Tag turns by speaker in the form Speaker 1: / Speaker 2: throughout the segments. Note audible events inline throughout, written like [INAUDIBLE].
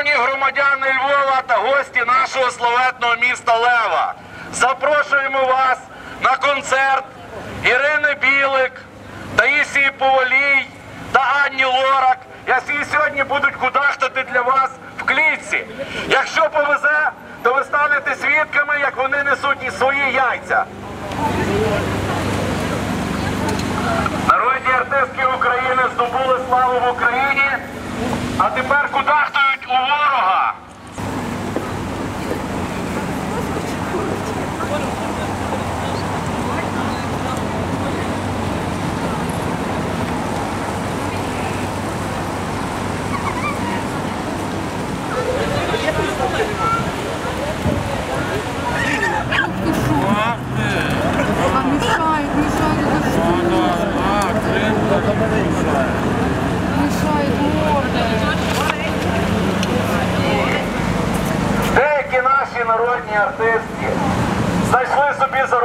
Speaker 1: Шановні громадяни Львова та гості нашого славетного міста Лева, запрошуємо вас на концерт Ірини Білик, Таїсії Повалій та Анні Лорак, які сьогодні будуть кудахтати для вас в клітці. Якщо повезе, то ви станете свідками, як вони несуть і свої яйця. Народні артистки України здобули славу в Україні, а тепер кудахтають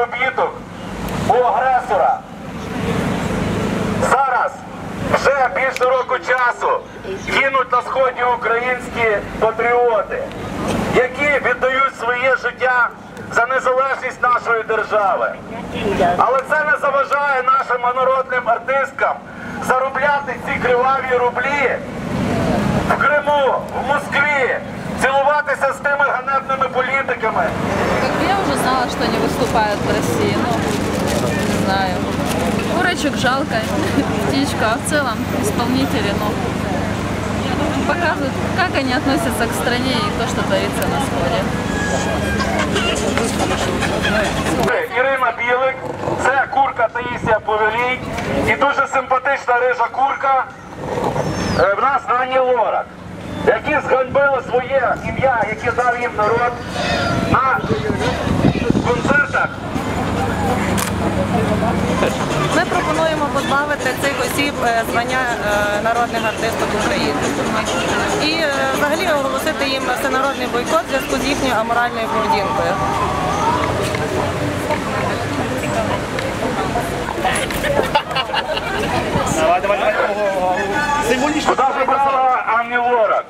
Speaker 1: заробіток у агресора. Зараз вже більше року часу гинуть на сході українські патріоти, які віддають своє життя за незалежність нашої держави. Але це не заважає нашим народним артисткам заробляти ці криваві рублі в Криму, в Москві, цілуватися з тими ганебними політиками.
Speaker 2: Как бы я уже знала, что они выступают в России, ну, не знаю. Курочек жалко, [LAUGHS] птичка, а в целом исполнители, ну, показывают, как они относятся к стране и то, что творится на сходе.
Speaker 1: Ірина Білик, це курка Таїсія Повелій і дуже симпатична рижа курка е, в нас Ані Лорак, які зганьбили своє ім'я, яке дав їм народ на концертах.
Speaker 3: Ми пропонуємо позбавити цих осіб е, звання е, народних артисток України. І е, взагалі оголосити їм всенародний бойкот в зв'язку з їхньою аморальною поведінкою.
Speaker 1: Куди забрала Ані Лорак?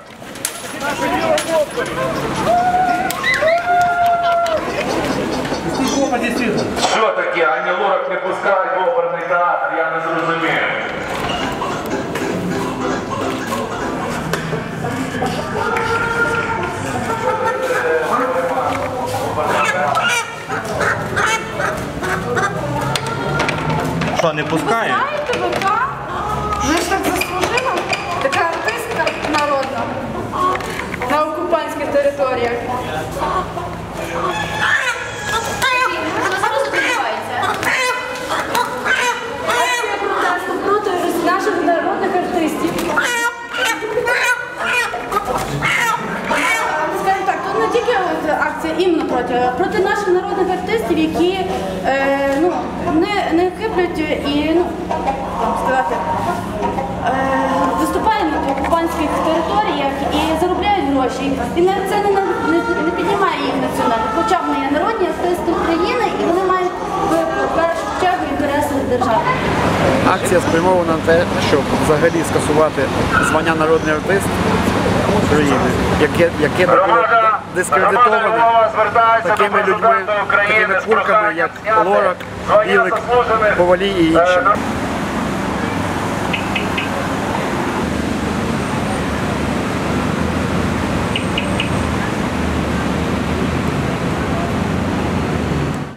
Speaker 1: Не?
Speaker 4: Знаєте, ви так? Ви ж так заслужили? Така артистка народна на окупантських територіях. Акція протесту проти наших народних артистів. Скажімо так, тут не тільки от акція іменно проти, проти наших народних артистів, які е, ну, не, не хиплять і ну, сказати, е, виступають на окупантських територіях і заробляють гроші. І це не, не, не піднімає їх національно. Хоча вони є народні артисти України і вони мають в першу чергу інтереси держави.
Speaker 5: Акція спрямована на те, щоб взагалі скасувати звання народний артист України, яке, яке
Speaker 1: до
Speaker 5: такими людьми, такими курками, як Лорак, Білик, Повалій і
Speaker 1: е,
Speaker 5: інші.